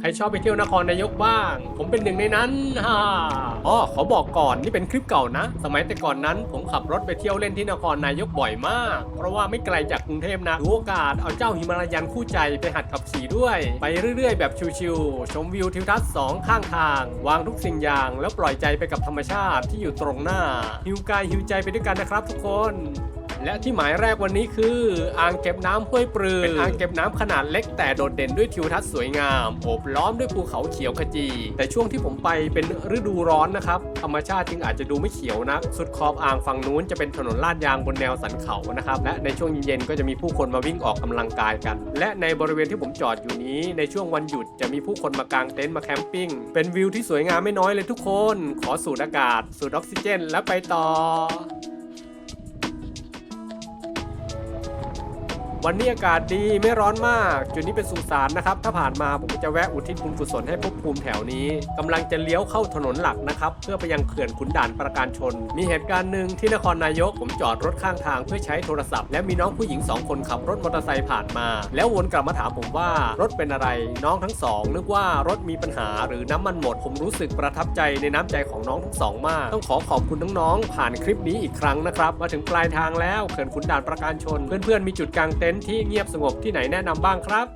ใครชอบไปเที่ยวนครนายกบ้าง ผมเป็นหนึ่งในนั้นฮ่าอ๋อขอบอกก่อนนี่เป็นคลิปเก่านะ สมัยแต่ก่อนนั้นผมขับรถไปเที่ยวเล่นที่นครนายกบ่อยมาก เพราะว่าไม่ไกลจากกรุงเทพนะถือโอกาสเอาเจ้าหิมาลายันคู่ใจไปหัดขับขี่ด้วย ไปเรื่อยๆ แบบชิวๆชมวิวทิวทัศน์สองข้างทาง วางทุกสิ่งอย่างแล้วปล่อยใจไปกับธรรมชาติที่อยู่ตรงหน้าหิวกายหิวใจไปด้วยกันนะครับทุกคน และที่หมายแรกวันนี้คือ อ่างเก็บน้ำห้วยปรือเป็นอ่างเก็บน้ำขนาดเล็กแต่โดดเด่นด้วยทิวทัศน์สวยงามโอบล้อมด้วยภูเขาเขียวขจี แต่ช่วงที่ผมไปเป็นฤดูร้อนนะครับ ธรรมชาติจึงอาจจะดูไม่เขียวนักสุดขอบอ่างฝั่งนู้นจะเป็นถนนลาดยางบนแนวสันเขานะครับและในช่วงเย็นๆก็จะมีผู้คนมาวิ่งออกกำลังกายกัน และในบริเวณที่ผมจอดอยู่นี้ในช่วงวันหยุดจะมีผู้คนมากางเต็นท์มาแคมปิ้งเป็นวิวที่สวยงามไม่น้อยเลยทุกคน ขอสูดอากาศ สูดออกซิเจน แล้วไปต่อ วันนี้อากาศดีไม่ร้อนมาก จุดนี้เป็นสุสานนะครับ ถ้าผ่านมาผมจะแวะอุทิศบุญกุศลให้ภพภูมิแถวนี้กำลังจะเลี้ยวเข้าถนนหลักนะครับ เพื่อไปยังเขื่อนขุนด่านประการชน มีเหตุการณ์หนึ่งที่นครนายกผมจอดรถข้างทางเพื่อใช้โทรศัพท์ และมีน้องผู้หญิงสองคนขับรถมอเตอร์ไซค์ผ่านมา แล้ววนกลับมาถามผมว่ารถเป็นอะไรน้องทั้งสองนึกว่ารถมีปัญหาหรือน้ำมันหมด ผมรู้สึกประทับใจในน้ำใจของน้องทั้งสองมาก ต้องขอขอบคุณน้องๆผ่านคลิปนี้อีกครั้งนะครับมาถึงปลายทางแล้วเขื่อนขุนด่านประการชน เพื่อนๆมีจุดกางเต็นท์ที่เงียบสงบที่ไหนแนะนำบ้างครับ